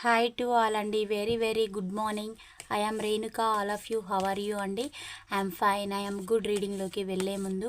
Hi to all అండి. Very very good morning I am Renuka all of you how are you అండి? I'm fine I'm good రీడింగ్లోకి వెళ్ళే ముందు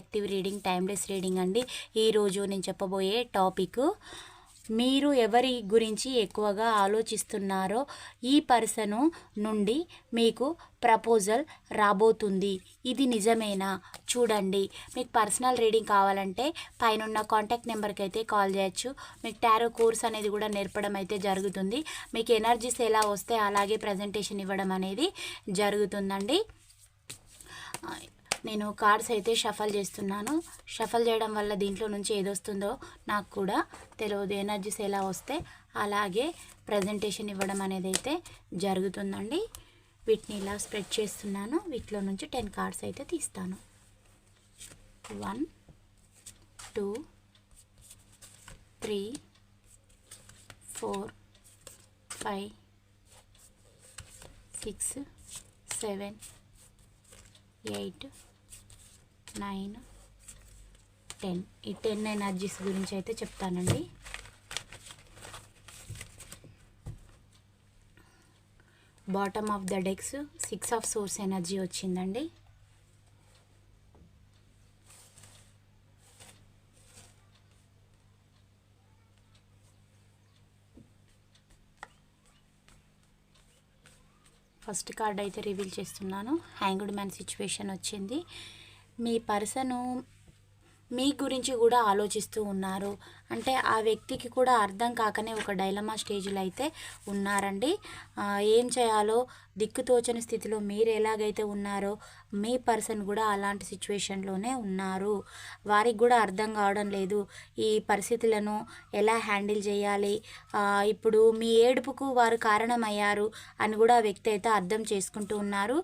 collective reading timeless reading అండి. ఈరోజు నేను చెప్పబోయే టాపిక్ మీరు ఎవరి గురించి ఎక్కువగా ఆలోచిస్తున్నారో ఈ పర్సను నుండి మీకు ప్రపోజల్ రాబోతుంది. ఇది నిజమేనా? చూడండి. మీకు పర్సనల్ రీడింగ్ కావాలంటే పైన కాంటాక్ట్ నెంబర్కి అయితే కాల్ చేయొచ్చు. మీకు టారో కోర్స్ అనేది కూడా నేర్పడం అయితే జరుగుతుంది. మీకు ఎనర్జీస్ ఎలా వస్తే అలాగే ప్రజెంటేషన్ ఇవ్వడం అనేది జరుగుతుందండి. నేను కార్డ్స్ అయితే షఫల్ చేస్తున్నాను. షఫల్ చేయడం వల్ల దీంట్లో నుంచి ఏదొస్తుందో నాకు కూడా తెలియదు ఎనర్జీస్ ఎలా వస్తే అలాగే ప్రజెంటేషన్ ఇవ్వడం అనేది అయితే జరుగుతుందండి. వీటిని ఇలా స్ప్రెడ్ చేస్తున్నాను. వీటిలో నుంచి టెన్ కార్డ్స్ అయితే తీస్తాను. One two three four five six seven eight nine ten. ఈ టెన్ ఎనర్జీస్ గురించి అయితే చెప్తానండి. Bottom of the decks six of source energy వచ్చిందండి. ఫస్ట్ కార్డ్ అయితే రివీల్ చేస్తున్నాను. హ్యాంగ్డ్ మ్యాన్ సిచ్యువేషన్ వచ్చింది. మీ పర్సను మీ గురించి కూడా ఆలోచిస్తూ ఉన్నారు. అంటే ఆ వ్యక్తికి కూడా అర్థం కాకనే ఒక డైలమా స్టేజ్లో అయితే ఉన్నారండి. ఏం చేయాలో దిక్కుతోచని స్థితిలో మీరు ఎలాగైతే ఉన్నారో మీ పర్సన్ కూడా అలాంటి సిచ్యువేషన్లోనే ఉన్నారు. వారికి కూడా అర్థం కావడం లేదు. ఈ పరిస్థితులను ఎలా హ్యాండిల్ చేయాలి? ఇప్పుడు మీ ఏడుపుకు వారు కారణమయ్యారు అని కూడా ఆ వ్యక్తి అయితే అర్థం చేసుకుంటూ ఉన్నారు.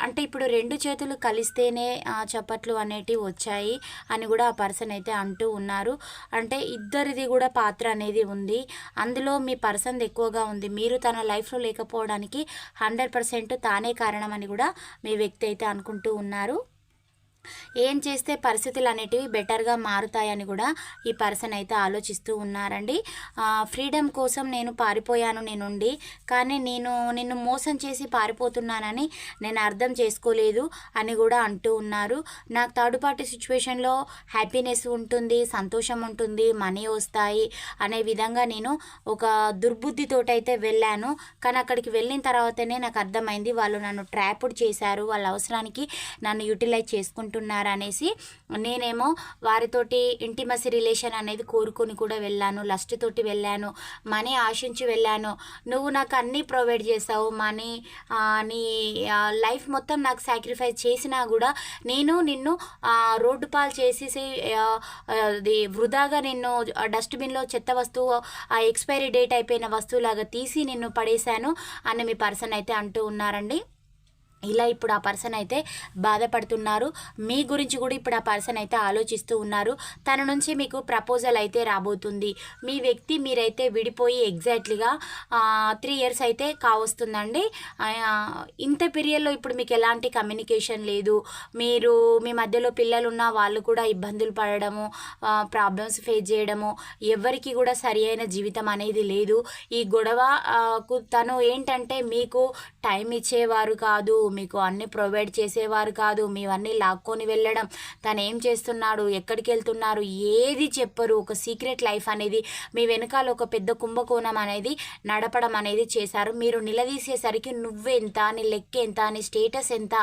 అంటే ఇప్పుడు రెండు చేతులు కలిస్తేనే ఆ, చప్పట్లు అనేటివి వచ్చాయి అని కూడా ఆ పర్సన్ అయితే అంటూ ఉన్నారు. అంటే ఇద్దరిది కూడా పాత్ర అనేది ఉంది. అందులో మీ పర్సన్ ఎక్కువగా ఉంది. మీరు తన లైఫ్లో లేకపోవడానికి హండ్రెడ్ పర్సెంట్ తానే కారణం అని కూడా మీ వ్యక్తి అయితే అనుకుంటూ ఉన్నారు. ఏం చేస్తే పరిస్థితులు అనేటివి బెటర్గా మారుతాయని కూడా ఈ పర్సన్ అయితే ఆలోచిస్తూ ఉన్నారండి. ఫ్రీడమ్ కోసం నేను పారిపోయాను నేనుండి కానీ నేను నిన్ను మోసం చేసి పారిపోతున్నానని నేను అర్థం చేసుకోలేదు అని కూడా అంటూ ఉన్నారు. నాకు థర్డ్ పార్టీ సిచ్యువేషన్లో హ్యాపీనెస్ ఉంటుంది సంతోషం ఉంటుంది మనీ వస్తాయి అనే విధంగా నేను ఒక దుర్బుద్ధితోటైతే వెళ్ళాను. కానీ అక్కడికి వెళ్ళిన తర్వాతనే నాకు అర్థమైంది వాళ్ళు నన్ను ట్రాప్డ్ చేశారు వాళ్ళ అవసరానికి నన్ను యూటిలైజ్ చేసుకుంటున్నారు. అనేసి నేనేమో వారితోటి ఇంటిమసి రిలేషన్ అనేది కోరుకొని కూడా వెళ్ళాను లస్ట్ తోటి వెళ్ళాను మనీ ఆశించి వెళ్ళాను. నువ్వు నాకు అన్నీ ప్రొవైడ్ చేసావు మనీ నీ లైఫ్ మొత్తం నాకు సాక్రిఫైస్ చేసినా కూడా నేను నిన్ను రోడ్డు పాలు చేసేసి అది వృధాగా నిన్ను డస్ట్బిన్లో చెత్త వస్తువు ఆ ఎక్స్పైరీ డేట్ అయిపోయిన వస్తువులాగా తీసి నిన్ను పడేశాను అని మీ పర్సన్ అయితే అంటూ ఉన్నారండి. ఇలా ఇప్పుడు ఆ పర్సన్ అయితే బాధపడుతున్నారు. మీ గురించి కూడా ఇప్పుడు ఆ పర్సన్ అయితే ఆలోచిస్తూ ఉన్నారు. తన నుంచి మీకు ప్రపోజల్ అయితే రాబోతుంది. మీ వ్యక్తి మీరైతే విడిపోయి ఎగ్జాక్ట్లీగా త్రీ ఇయర్స్ అయితే కావస్తుందండి. ఇంత పీరియడ్లో ఇప్పుడు మీకు ఎలాంటి కమ్యూనికేషన్ లేదు. మీరు మీ మధ్యలో పిల్లలు ఉన్న వాళ్ళు కూడా ఇబ్బందులు పడడము ప్రాబ్లమ్స్ ఫేస్ చేయడము ఎవరికి కూడా సరి అయిన జీవితం అనేది లేదు. ఈ గొడవకు తను ఏంటంటే మీకు టైం ఇచ్చేవారు కాదు మీకు అన్ని ప్రొవైడ్ చేసేవారు కాదు. మీవన్నీ లాక్కొని వెళ్ళడం. తను ఏం చేస్తున్నాడు? ఎక్కడికి వెళ్తున్నారు ఏది చెప్పరు. ఒక సీక్రెట్ లైఫ్ అనేది మీ వెనకాల ఒక పెద్ద కుంభకోణం అనేది నడపడం అనేది చేశారు. మీరు నిలదీసేసరికి నువ్వెంత నీ లెక్క ఎంత నీ స్టేటస్ ఎంత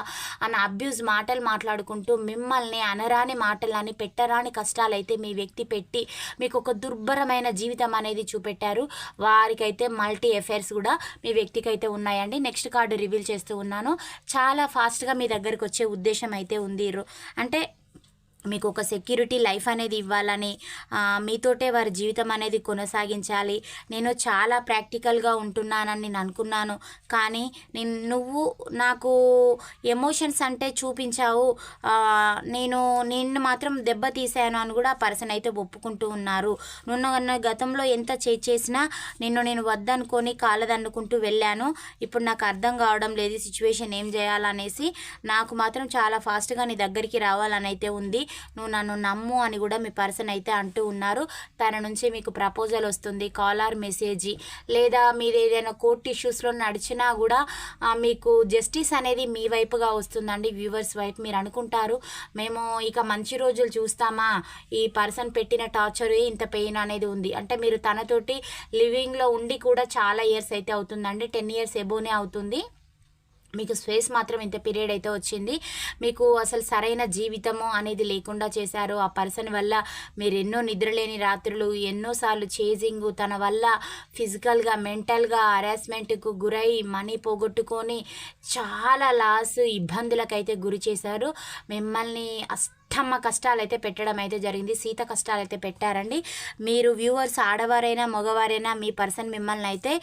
అని అబ్యూజ్ మాటలు మాట్లాడుకుంటూ మిమ్మల్ని అనరాని మాటలని పెట్టరాని కష్టాలు అయితే మీ వ్యక్తి పెట్టి మీకు ఒక దుర్భరమైన జీవితం అనేది చూపెట్టారు. వారికైతే మల్టీ ఎఫైర్స్ కూడా మీ వ్యక్తికి అయితే ఉన్నాయండి. నెక్స్ట్ కార్డు రివీల్ చేస్తూ ఉన్నాను. చాలా ఫాస్ట్గా మీ దగ్గరికి వచ్చే ఉద్దేశం అయితే ఉంది రో- అంటే మీకు ఒక సెక్యూరిటీ లైఫ్ అనేది ఇవ్వాలని మీతోటే వారి జీవితం అనేది కొనసాగించాలి. నేను చాలా ప్రాక్టికల్గా ఉంటున్నానని నేను అనుకున్నాను. కానీ నేను నువ్వు నాకు ఎమోషన్స్ అంటే చూపించావు. నేను నిన్ను మాత్రం దెబ్బ తీశాను అని కూడా ఆ పర్సన్ అయితే ఒప్పుకుంటూ ఉన్నారు. నున్న నన్ను గతంలో ఎంత చేసినా నిన్ను నేను వద్దనుకొని కాలదన్నుకుంటూ వెళ్ళాను. ఇప్పుడు నాకు అర్థం కావడం లేదు సిచ్యువేషన్ ఏం చేయాలనేసి. నాకు మాత్రం చాలా ఫాస్ట్గా నీ దగ్గరికి రావాలని అయితే ఉంది. నువ్వు నన్ను నమ్ము అని కూడా మీ పర్సన్ అయితే అంటూ ఉన్నారు. తన నుంచి మీకు ప్రపోజల్ వస్తుంది కాలర్ మెసేజ్. లేదా మీరు ఏదైనా కోర్ట్ ఇష్యూస్లో నడిచినా కూడా మీకు జస్టిస్ అనేది మీ వైపుగా వస్తుందండి వ్యూవర్స్ వైపు. మీరు అనుకుంటారు మేము ఇక మంచి రోజులు చూస్తామా? ఈ పర్సన్ పెట్టిన టార్చర్ ఇంత పెయిన్ అనేది ఉంది. అంటే మీరు తనతోటి లివింగ్లో ఉండి కూడా చాలా ఇయర్స్ అయితే అవుతుందండి టెన్ ఇయర్స్ ఎబోనే అవుతుంది. మీకు స్పేస్ మాత్రం ఇంత పీరియడ్ అయితే వచ్చింది. మీకు అసలు సరైన జీవితము అనేది లేకుండా చేశారు. ఆ పర్సన్ వల్ల మీరు ఎన్నో నిద్రలేని రాత్రులు ఎన్నోసార్లు చేజింగ్ తన వల్ల ఫిజికల్గా మెంటల్గా హరాస్మెంట్కు గురై మనీ పోగొట్టుకొని చాలా లాస్ ఇబ్బందులకైతే గురి చేశారు. మిమ్మల్ని అస్త కష్టాలు అయితే పెట్టడం అయితే జరిగింది సీత కష్టాలు అయితే పెట్టారండి. మీరు వ్యూవర్స్ ఆడవారైనా మగవారైనా మీ పర్సన్ మిమ్మల్ని అయితే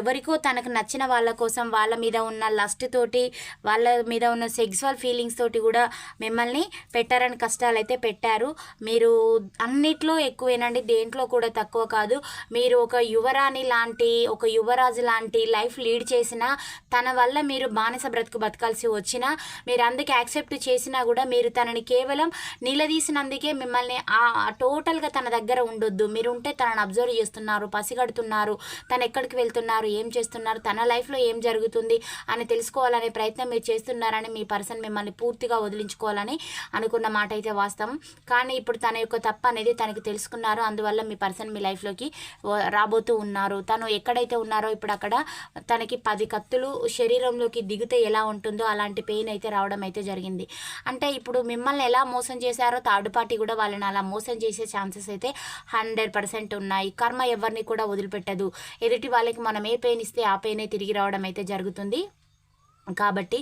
ఎవరికో తనకు నచ్చిన వాళ్ళ కోసం వాళ్ళ మీద ఉన్న లస్ట్ తోటి వాళ్ళ మీద ఉన్న సెక్సువల్ ఫీలింగ్స్ తోటి కూడా మిమ్మల్ని పెట్టారని కష్టాలు అయితే పెట్టారు. మీరు అన్నిట్లో ఎక్కువేనండి దేంట్లో కూడా తక్కువ కాదు. మీరు ఒక యువరాణి లాంటి ఒక యువరాజు లాంటి లైఫ్ లీడ్ చేసిన తన వల్ల మీరు బానిస బ్రతుకు బతకాల్సి వచ్చినా మీరు అందుకే యాక్సెప్ట్ చేసినా కూడా మీరు తనని కేవలం నిలదీసినందుకే మిమ్మల్ని ఆ టోటల్గా తన దగ్గర ఉండొద్దు. మీరు ఉంటే తనని అబ్జర్వ్ చేస్తున్నారు పసిగడుతున్నారు తను ఎక్కడికి వెళ్తున్నారు ఏం చేస్తున్నారు తన లైఫ్లో ఏం జరుగుతుంది అని తెలుసుకోవాలనే ప్రయత్నం మీరు చేస్తున్నారని మీ పర్సన్ మిమ్మల్ని పూర్తిగా వదిలించుకోవాలని అనుకున్న మాట అయితే వాస్తవం. కానీ ఇప్పుడు తన యొక్క తప్పు అనేది తనకి తెలుసుకున్నారు. అందువల్ల మీ పర్సన్ మీ లైఫ్లోకి రాబోతూ ఉన్నారు. తను ఎక్కడైతే ఉన్నారో ఇప్పుడు అక్కడ తనకి పది కత్తులు శరీరంలోకి దిగితే ఎలా ఉంటుందో అలాంటి పెయిన్ అయితే రావడం అయితే జరిగింది. అంటే ఇప్పుడు మిమ్మల్ని ఎలా మోసం చేశారో థర్డ్ పార్టీ కూడా వాళ్ళని అలా మోసం చేసే ఛాన్సెస్ అయితే హండ్రెడ్ పర్సెంట్ ఉన్నాయి. కర్మ ఎవరిని కూడా వదిలిపెట్టదు. ఎదుటి వాళ్ళకి మనం ఏ పెయిన్ ఇస్తే ఆ పెయినే తిరిగి రావడం అయితే జరుగుతుంది. కాబట్టి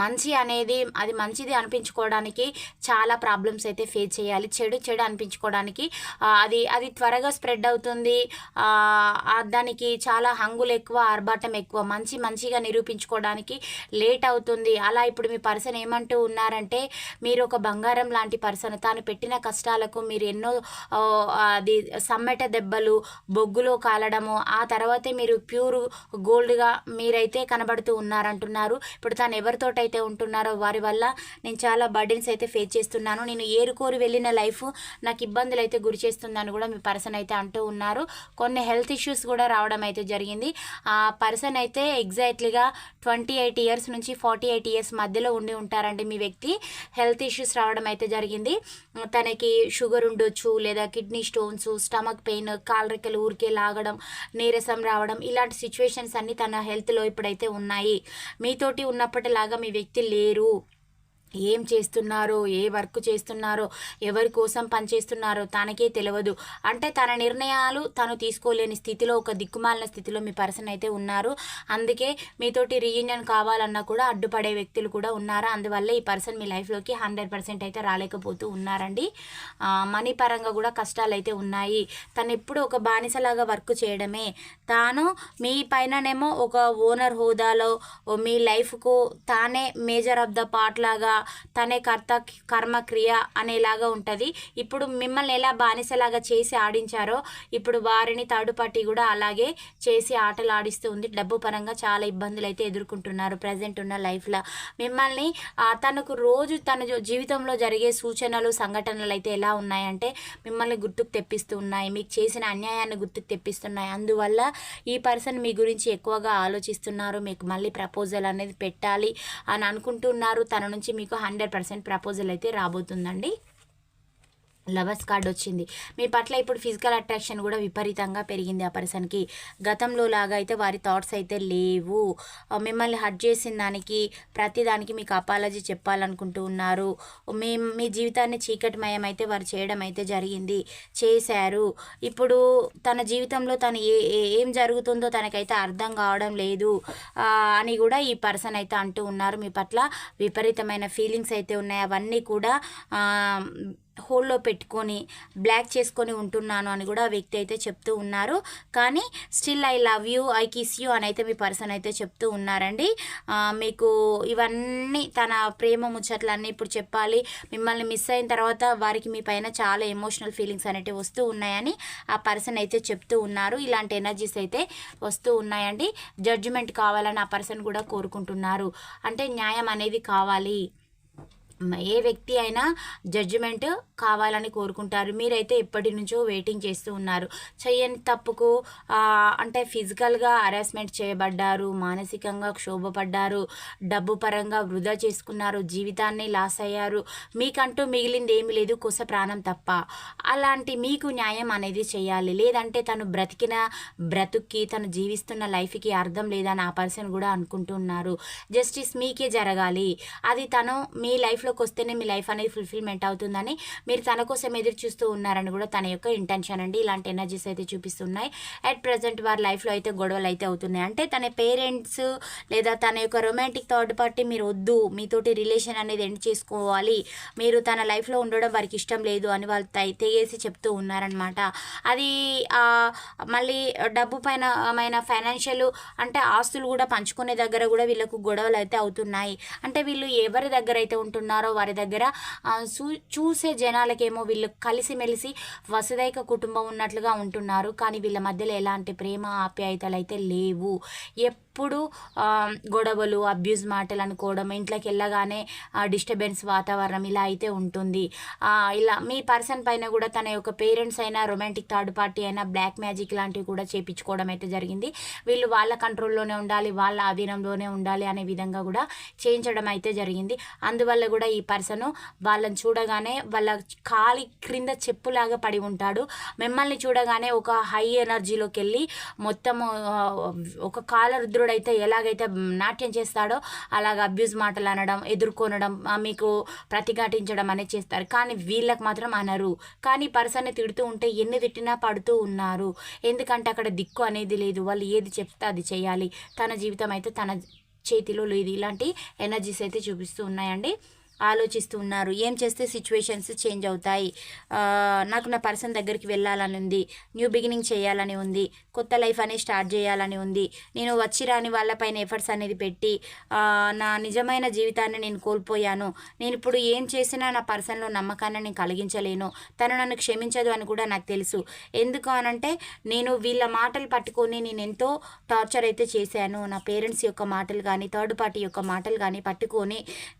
మంచి అనేది అది మంచిది అనిపించుకోవడానికి చాలా ప్రాబ్లమ్స్ అయితే ఫేస్ చేయాలి. చెడు చెడు అనిపించుకోవడానికి అది అది త్వరగా స్ప్రెడ్ అవుతుంది. దానికి చాలా హంగులు ఎక్కువ ఆర్భాటం ఎక్కువ మంచి మంచిగా నిరూపించుకోవడానికి లేట్ అవుతుంది. అలా ఇప్పుడు మీ పర్సన్ ఏమంటూ ఉన్నారంటే మీరు ఒక బంగారం లాంటి పర్సన్ తాను పెట్టిన కష్టాలకు మీరు ఎన్నో అది సమ్మెట దెబ్బలు బొగ్గులో కాలడము ఆ తర్వాతే మీరు ప్యూర్ గోల్డ్గా మీరైతే కనబడుతూ ఉన్నారంటున్నారు. ఇప్పుడు తను ఎవరితోటైతే ఉంటున్నారో వారి వల్ల నేను చాలా బర్డెన్స్ అయితే ఫేస్ చేస్తున్నాను. నేను ఏరుకోరి వెళ్ళిన లైఫ్ నాకు ఇబ్బందులు అయితే గురి చేస్తుందని కూడా మీ పర్సన్ అయితే అంటూ ఉన్నారు. కొన్ని హెల్త్ ఇష్యూస్ కూడా రావడం అయితే జరిగింది. ఆ పర్సన్ అయితే ఎగ్జాక్ట్లీగా ట్వంటీ ఎయిట్ ఇయర్స్ నుంచి ఫార్టీ ఎయిట్ ఇయర్స్ మధ్యలో ఉండి ఉంటారండి మీ వ్యక్తి. హెల్త్ ఇష్యూస్ రావడం అయితే జరిగింది. తనకి షుగర్ ఉండొచ్చు లేదా కిడ్నీ స్టోన్స్ స్టమక్ పెయిన్ కాలరెక్కలు ఊరికే లాగడం నీరసం రావడం ఇలాంటి సిచ్యువేషన్స్ అన్నీ తన హెల్త్లో ఇప్పుడైతే ఉన్నాయి. మీతో తోటి ఉన్నప్పటిలాగా మీ వ్యక్తి లేరు. ఏం చేస్తున్నారో ఏ వర్క్ చేస్తున్నారో ఎవరి కోసం పనిచేస్తున్నారో తనకే తెలియదు అంటే తన నిర్ణయాలు తను తీసుకోలేని స్థితిలో ఒక దిక్కుమాలిన స్థితిలో మీ పర్సన్ అయితే ఉన్నారు. అందుకే మీతోటి రీయూనియన్ కావాలన్నా కూడా అడ్డుపడే వ్యక్తులు కూడా ఉన్నారు? అందువల్ల ఈ పర్సన్ మీ లైఫ్లోకి హండ్రెడ్ పర్సెంట్ అయితే రాలేకపోతూ ఉన్నారండి. మనీ పరంగా కూడా కష్టాలు అయితే ఉన్నాయి. తను ఎప్పుడు ఒక బానిసలాగా వర్క్ చేయడమే. తాను మీ పైననేమో ఒక ఓనర్ హోదాలో మీ లైఫ్కు తానే మేజర్ ఆఫ్ ద పార్ట్ లాగా తనే కర్త కర్మ క్రియ అనేలాగా ఉంటుంది. ఇప్పుడు మిమ్మల్ని ఎలా బానిసలాగా చేసి ఆడించారో ఇప్పుడు వారిని థర్డ్ పార్టీ కూడా అలాగే చేసి ఆటలు ఆడిస్తూ ఉంది. డబ్బు పరంగా చాలా ఇబ్బందులు అయితే ఎదుర్కొంటున్నారు ప్రజెంట్ ఉన్న లైఫ్లో మిమ్మల్ని తనకు రోజు తన జీవితంలో జరిగే సూచనలు సంఘటనలు అయితే ఎలా ఉన్నాయంటే మిమ్మల్ని గుర్తుకు తెప్పిస్తూ ఉన్నాయి. మీకు చేసిన అన్యాయాన్ని గుర్తుకు తెప్పిస్తున్నాయి. అందువల్ల ఈ పర్సన్ మీ గురించి ఎక్కువగా ఆలోచిస్తున్నారు. మీకు మళ్ళీ ప్రపోజల్ అనేది పెట్టాలి అని అనుకుంటున్నారు. తన నుంచి మీకు హండ్రెడ్ పర్సెంట్ ప్రపోజల్ అయితే రాబోతుందండి. లవర్స్ కార్డ్ వచ్చింది. మీ పట్ల ఇప్పుడు ఫిజికల్ అట్రాక్షన్ కూడా విపరీతంగా పెరిగింది ఆ పర్సన్కి. గతంలో లాగా అయితే వారి థాట్స్ అయితే లేవు. మిమ్మల్ని హర్ట్ చేసిన దానికి ప్రతిదానికి మీకు అపాలజీ చెప్పాలనుకుంటూ ఉన్నారు. మీ మీ జీవితాన్ని చీకటిమయం అయితే వారు చేయడం అయితే జరిగింది. చేశారు. ఇప్పుడు తన జీవితంలో తను ఏ ఏ- ఏం జరుగుతుందో తనకైతే అర్థం కావడం లేదు అని కూడా ఈ పర్సన్ అయితే అంటూ ఉన్నారు. మీ పట్ల విపరీతమైన ఫీలింగ్స్ అయితే ఉన్నాయి. అవన్నీ కూడా హోల్లో పెట్టుకొని బ్లాక్ చేసుకొని ఉంటున్నాను అని కూడా ఆ వ్యక్తి అయితే చెప్తూ ఉన్నారు. కానీ still I love you I kiss you అని అయితే మీ పర్సన్ అయితే చెప్తూ ఉన్నారండి. మీకు ఇవన్నీ తన ప్రేమ ముచ్చట్లన్నీ ఇప్పుడు చెప్పాలి. మిమ్మల్ని మిస్ అయిన తర్వాత వారికి మీ పైన చాలా ఎమోషనల్ ఫీలింగ్స్ అనేటివి వస్తూ ఉన్నాయని ఆ పర్సన్ అయితే చెప్తూ ఉన్నారు. ఇలాంటి ఎనర్జీస్ అయితే వస్తూ ఉన్నాయండి. జడ్జిమెంట్ కావాలని ఆ పర్సన్ కూడా కోరుకుంటున్నారు. అంటే న్యాయం అనేది కావాలి. ఏ వ్యక్తి అయినా జడ్జిమెంట్ కావాలని కోరుకుంటారు. మీరైతే ఎప్పటి నుంచో వెయిటింగ్ చేస్తూ ఉన్నారు. చెయ్యని తప్పుకు అంటే ఫిజికల్గా హరాస్మెంట్ చేయబడ్డారు మానసికంగా క్షోభపడ్డారు డబ్బు పరంగా వృధా చేసుకున్నారు జీవితాన్ని లాస్ అయ్యారు. మీకంటూ మిగిలింది ఏమి లేదు కొస ప్రాణం తప్ప. అలాంటి మీకు న్యాయం అనేది చేయాలి. లేదంటే తను బ్రతికిన బ్రతుక్కి తను జీవిస్తున్న లైఫ్కి అర్థం లేదని ఆ పర్సన్ కూడా అనుకుంటున్నారు జస్టిస్ మీకే జరగాలి. అది తను మీ లైఫ్ లైఫ్లోకి వస్తేనే మీ లైఫ్ అనేది ఫుల్ఫిల్మెంట్ అవుతుందని మీరు తన కోసం ఎదురు చూస్తూ ఉన్నారని కూడా తన యొక్క ఇంటెన్షన్ అండి. ఇలాంటి ఎనర్జీస్ అయితే చూపిస్తున్నాయి. అట్ ప్రజెంట్ వారి లైఫ్లో అయితే గొడవలు అయితే అవుతున్నాయి. అంటే తన పేరెంట్స్ లేదా తన యొక్క రొమాంటిక్ థర్డ్ పార్టీ మీరు వద్దు మీతోటి రిలేషన్ అనేది ఎండ్ చేసుకోవాలి మీరు తన లైఫ్లో ఉండడం వారికి ఇష్టం లేదు అని వాళ్ళు తెగేసి చెప్తూ ఉన్నారనమాట అది మళ్ళీ డబ్బు పైన మైన ఫైనాన్షియల్ అంటే ఆస్తులు కూడా పంచుకునే దగ్గర కూడా వీళ్ళకు గొడవలు అయితే అవుతున్నాయి. అంటే వీళ్ళు ఎవరి దగ్గర అయితే ఉంటున్నారు వారి దగ్గర చూ- చూసే జనాలకేమో వీళ్ళు కలిసిమెలిసి వసుదైక కుటుంబం ఉన్నట్లుగా ఉంటున్నారు. కానీ వీళ్ళ మధ్యలో ఎలాంటి ప్రేమ ఆప్యాయతలు అయితే లేవు. ఎప్పుడు ఎప్పుడు గొడవలు అబ్యూజ్ మాటలు అనుకోవడం ఇంట్లోకి వెళ్ళగానే డిస్టర్బెన్స్ వాతావరణం ఇలా అయితే ఉంటుంది. ఇలా మీ పర్సన్ పైన కూడా తన యొక్క పేరెంట్స్ అయినా రొమాంటిక్ థర్డ్ పార్టీ అయినా బ్లాక్ మ్యాజిక్ లాంటివి కూడా చేపించుకోవడం అయితే జరిగింది. వీళ్ళు వాళ్ళ కంట్రోల్లోనే ఉండాలి వాళ్ళ ఆధీనంలోనే ఉండాలి అనే విధంగా కూడా చేయించడం అయితే జరిగింది. అందువల్ల కూడా ఈ పర్సన్ వాళ్ళని చూడగానే వాళ్ళ కాలి క్రింద చెప్పులాగా పడి ఉంటాడు. మిమ్మల్ని చూడగానే ఒక హై ఎనర్జీలోకి వెళ్ళి మొత్తం ఒక అయితే ఎలాగైతే నాట్యం చేస్తాడో అలాగ అబ్యూజ్ మాటలు అనడం ఎదుర్కొనడం మీకు ప్రతిఘటించడం అనేది చేస్తారు. కానీ వీళ్ళకి మాత్రం అనరు. కానీ పర్సన్ని తిడుతూ ఉంటే ఎన్ని తిట్టినా పడుతూ ఉన్నారు. ఎందుకంటే అక్కడ దిక్కు అనేది లేదు. వాళ్ళు ఏది చెప్తే అది చేయాలి. తన జీవితం అయితే తన చేతిలో లేదు. ఇలాంటి ఎనర్జీస్ అయితే చూపిస్తూ ఉన్నాయండి. ఆలోచిస్తూ ఉన్నారు. ఏం చేస్తే సిచ్యువేషన్స్ చేంజ్ అవుతాయి? నాకు నా పర్సన్ దగ్గరికి వెళ్ళాలని ఉంది. న్యూ బిగినింగ్ చేయాలని ఉంది. కొత్త లైఫ్ అనేది స్టార్ట్ చేయాలని ఉంది. నేను వచ్చి రాని వాళ్ళపైన ఎఫర్ట్స్ అనేది పెట్టి నా నిజమైన జీవితాన్ని నేను కోల్పోయాను. నేను ఇప్పుడు ఏం చేసినా నా పర్సన్లో నమ్మకాన్ని నేను కలిగించలేను. తను నన్ను క్షమించదు అని కూడా నాకు తెలుసు. ఎందుకు అనంటే నేను వీళ్ళ మాటలు పట్టుకొని నేను ఎంతో టార్చర్ అయితే చేశాను. నా పేరెంట్స్ యొక్క మాటలు కానీ థర్డ్ పార్టీ యొక్క మాటలు కానీ పట్టుకొని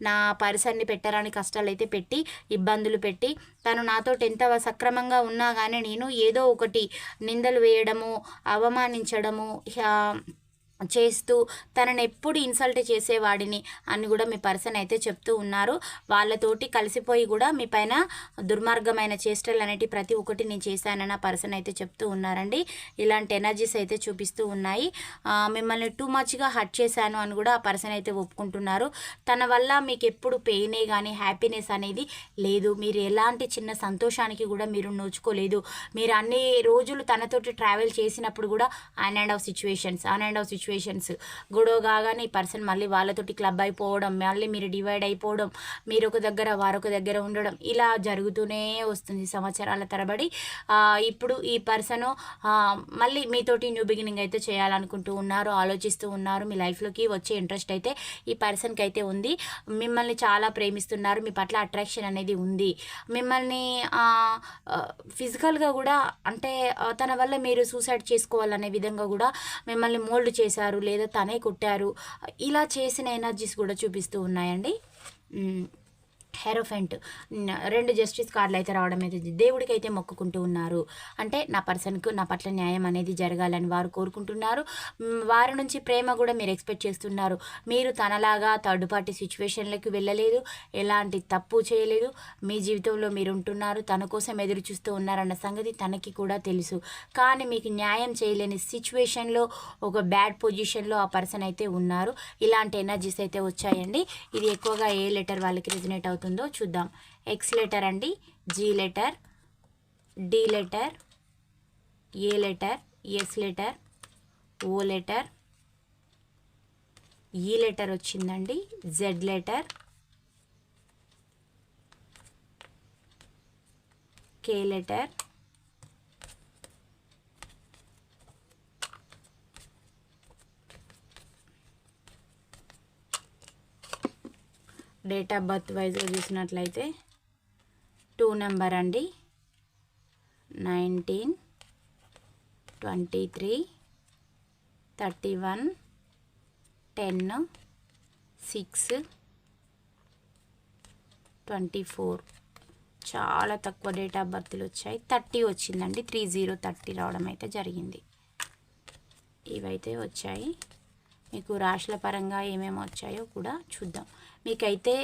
నా పర్సన్ని పెట్టరాని కష్టాలు అయితే పెట్టి ఇబ్బందులు పెట్టి తను నాతో ఎంత సక్రమంగా ఉన్నా కానీ నేను ఏదో ఒకటి నిందలు వేయడము అవమానించడము చేస్తూ తనని ఎప్పుడు ఇన్సల్ట్ చేసేవాడిని అని కూడా మీ పర్సన్ అయితే చెప్తూ ఉన్నారు. వాళ్ళతోటి కలిసిపోయి కూడా మీ పైన దుర్మార్గమైన చేష్టలు అనేటి ప్రతి ఒక్కటి నేను చేశానని ఆ పర్సన్ అయితే చెప్తూ ఉన్నారండి. ఇలాంటి ఎనర్జీస్ అయితే చూపిస్తూ ఉన్నాయి. మిమ్మల్ని టూ మచ్గా హర్ట్ చేశాను అని కూడా ఆ పర్సన్ అయితే ఒప్పుకుంటున్నారు. తన వల్ల మీకు ఎప్పుడు పెయినే కానీ హ్యాపీనెస్ అనేది లేదు. మీరు ఎలాంటి చిన్న సంతోషానికి కూడా మీరు నోచుకోలేదు. మీరు అన్ని రోజులు తనతోటి ట్రావెల్ చేసినప్పుడు కూడా on and off situations on and off situations గొడవ కాగానే ఈ పర్సన్ మళ్ళీ వాళ్ళతోటి క్లబ్ అయిపోవడం మళ్ళీ మీరు డివైడ్ అయిపోవడం మీరు ఒక దగ్గర వారొక దగ్గర ఉండడం ఇలా జరుగుతూనే వస్తుంది సంవత్సరాల తరబడి. ఇప్పుడు ఈ పర్సన్ మళ్ళీ మీతోటి న్యూ బిగినింగ్ అయితే చేయాలనుకుంటూ ఉన్నారు ఆలోచిస్తూ ఉన్నారు మీ లైఫ్లోకి వచ్చే ఇంట్రెస్ట్ అయితే ఈ పర్సన్కి అయితే ఉంది. మిమ్మల్ని చాలా ప్రేమిస్తున్నారు మీ పట్ల అట్రాక్షన్ అనేది ఉంది. మిమ్మల్ని ఫిజికల్గా కూడా అంటే తన వల్ల మీరు సూసైడ్ చేసుకోవాలనే విధంగా కూడా మిమ్మల్ని మోల్డ్ చేశారు లేదా తనే కొట్టారు ఇలా చేసిన ఎనర్జీస్ కూడా చూపిస్తూ ఉన్నాయండి. హెరోఫెంట్. రెండు జస్టిస్ కార్డులు అయితే రావడం అయితే దేవుడికి అయితే మొక్కుకుంటూ ఉన్నారు. అంటే నా పర్సన్కు నా పట్ల న్యాయం అనేది జరగాలని వారు కోరుకుంటున్నారు. వారి నుంచి ప్రేమ కూడా మీరు ఎక్స్పెక్ట్ చేస్తున్నారు. మీరు తనలాగా థర్డ్ పార్టీ సిచ్యువేషన్లకు వెళ్ళలేదు. ఎలాంటి తప్పు చేయలేదు. మీ జీవితంలో మీరు ఉంటున్నారు. తన కోసం ఎదురు చూస్తూ ఉన్నారన్న సంగతి తనకి కూడా తెలుసు. కానీ మీకు న్యాయం చేయలేని సిచ్యువేషన్లో ఒక బ్యాడ్ పొజిషన్లో ఆ పర్సన్ అయితే ఉన్నారు. ఇలాంటి ఎనర్జీస్ అయితే వచ్చాయండి. ఇది ఎక్కువగా ఏ లెటర్ వాళ్ళకి రెజినేట్ అవుతుంది చూద్దాం. ఎక్స్ లెటర్ అండి G letter D letter A letter S letter O letter E letter వచ్చిందండి Z letter K letter date of birth వైజ్గా చూసినట్లయితే టూ నెంబర్ అండి. Nineteen twenty three thirty one ten six twenty four. చాలా తక్కువ date of బర్త్లు వచ్చాయి. Thirty వచ్చిందండి. Three zero thirty రావడం అయితే జరిగింది. ఇవైతే వచ్చాయి. మీకు రాశుల పరంగా ఏమేమి వచ్చాయో కూడా చూద్దాం. మీకైతే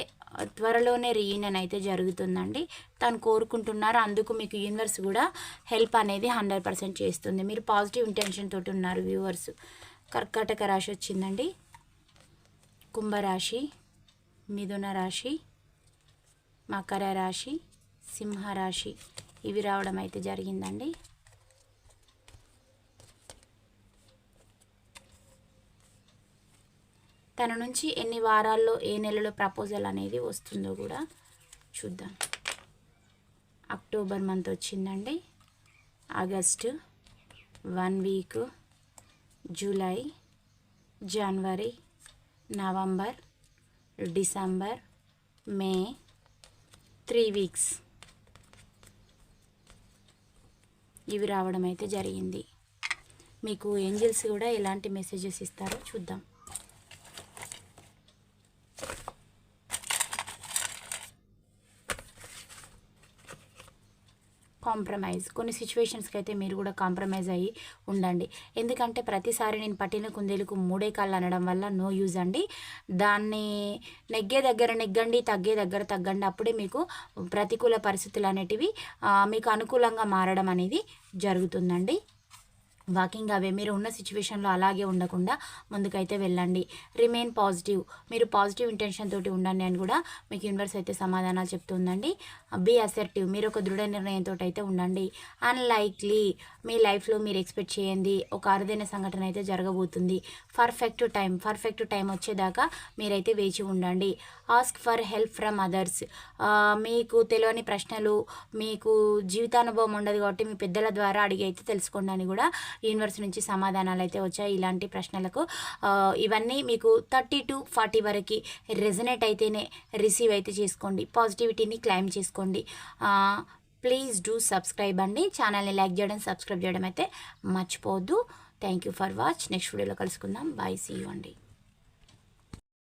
త్వరలోనే రీయూనియన్ అయితే జరుగుతుందండి. తను కోరుకుంటున్నారు అందుకు మీకు యూనివర్స్ కూడా హెల్ప్ అనేది హండ్రెడ్ పర్సెంట్ చేస్తుంది. మీరు పాజిటివ్ ఇంటెన్షన్ తోటి ఉన్నారు వ్యూవర్స్ కర్కాటక రాశి వచ్చిందండి. కుంభరాశి మిథున రాశి మకర రాశి సింహరాశి. ఇవి రావడం అయితే జరిగిందండి. తన నుంచి ఎన్ని వారాల్లో ఏ నెలలో ప్రపోజల్ అనేది వస్తుందో కూడా చూద్దాం. అక్టోబర్ మంత్ వచ్చిందండి. August one week July January November December May three weeks. ఇవి రావడం అయితే జరిగింది. మీకు ఏంజిల్స్ కూడా ఎలాంటి మెసేజెస్ ఇస్తారో చూద్దాం. కాంప్రమైజ్ కొన్ని సిచ్యువేషన్స్కి అయితే మీరు కూడా కాంప్రమైజ్ అయ్యి ఉండండి. ఎందుకంటే ప్రతిసారి నేను పట్టిన కుందేలకు మూడే కాళ్ళు అనడం వల్ల నో యూజ్ అండి. దాన్ని నెగ్గే దగ్గర నెగ్గండి తగ్గే దగ్గర తగ్గండి. అప్పుడే మీకు ప్రతికూల పరిస్థితులు అనేటివి మీకు అనుకూలంగా మారడం అనేది జరుగుతుందండి. వాకింగ్ అవే మీరు ఉన్న సిచ్యువేషన్లో అలాగే ఉండకుండా ముందుకైతే వెళ్ళండి. రిమైన్ పాజిటివ్ మీరు పాజిటివ్ ఇంటెన్షన్ తోటి ఉండండి అని కూడా మీకు యూనివర్స్ అయితే సమాధానాలు చెప్తుందండి. బీ అసెర్టివ్ మీరు ఒక దృఢ నిర్ణయంతో అయితే ఉండండి. అన్లైక్లీ మీ లైఫ్లో మీరు ఎక్స్పెక్ట్ చేయండి. ఒక అరుదైన సంఘటన అయితే జరగబోతుంది. పర్ఫెక్ట్ టైం పర్ఫెక్ట్ టైం వచ్చేదాకా మీరైతే వేచి ఉండండి. Ask for help from others మీకు తెలియని ప్రశ్నలు మీకు జీవితానుభవం ఉండదు కాబట్టి మీ పెద్దల ద్వారా అడిగి అయితే తెలుసుకోండి అని కూడా యూనివర్స్ నుంచి సమాధానాలు అయితే వచ్చాయి. ఇలాంటి ప్రశ్నలకు ఇవన్నీ మీకు థర్టీ టు ఫార్టీ వరకు రెజనేట్ అయితేనే రిసీవ్ అయితే చేసుకోండి. పాజిటివిటీని క్లైమ్ చేసుకోండి. ప్లీజ్ డూ సబ్స్క్రైబ్ అండి. ఛానల్ని లైక్ చేయడం సబ్స్క్రైబ్ చేయడం అయితే మర్చిపోవద్దు. Thank you for watch next వీడియోలో కలుసుకుందాం. బాయ్ సీ యూ అండి.